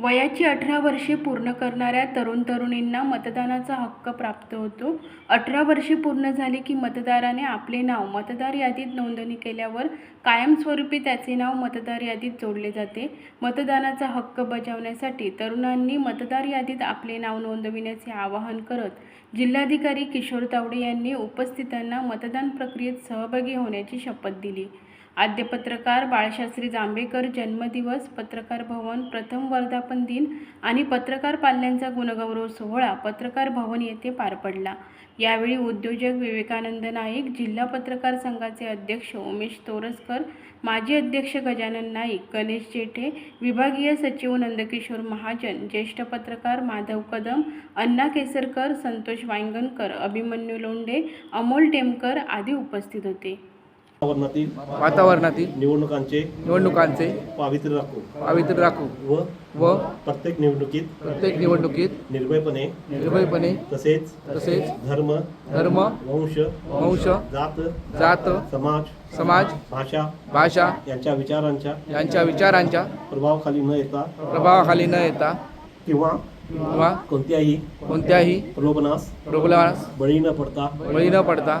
वयाची अठरा वर्षे पूर्ण करणाऱ्या तरुण तरुणींना मतदानाचा हक्क प्राप्त होतो. अठरा वर्षे पूर्ण झाली की मतदाराने आपले नाव मतदार यादीत नोंदणी केल्यावर कायमस्वरूपी त्याचे नाव मतदार यादीत जोडले जाते. मतदानाचा हक्क बजावण्यासाठी तरुणांनी मतदार यादीत आपले नाव नोंदविण्याचे आवाहन करत जिल्हाधिकारी किशोर तावडे यांनी उपस्थितांना मतदान प्रक्रियेत सहभागी होण्याची शपथ दिली. आद्य पत्रकार बाळशास्त्री जांभेकर जन्मदिवस पत्रकार भवन प्रथम वर्धापन दिन आणि पत्रकार पाल्यांचा गुणगौरव सोहळा पत्रकार भवन येथे पार पडला. यावेळी उद्योजक विवेकानंद नाईक जिल्हा पत्रकार संघाचे अध्यक्ष उमेश तोरसकर माजी अध्यक्ष गजानन नाईक गणेश जेठे विभागीय सचिव नंदकिशोर महाजन ज्येष्ठ पत्रकार माधव कदम अण्णा केसरकर संतोष वांगणकर अभिमन्यू लोंढे अमोल टेमकर आदी उपस्थित होते. वातावरणातील वातावरणातील निवडणुकांचे निवडणुकांचे पावित्र्य राखू पावित्र्य राखू व व प्रत्येक निवडणुकीत प्रत्येक निवडणुकीत निर्भयपणे निर्भयपणे तसेच तसेच धर्म धर्म वंश वंश जात जात समाज समाज भाषा भाषा यांच्या विचारांच्या यांच्या विचारांच्या प्रभावाखाली न येता प्रभावाखाली न येता किंवा किंवा कोणत्याही कोणत्याही प्रलोभनास प्रबलास बळी न पडता बळी न पडता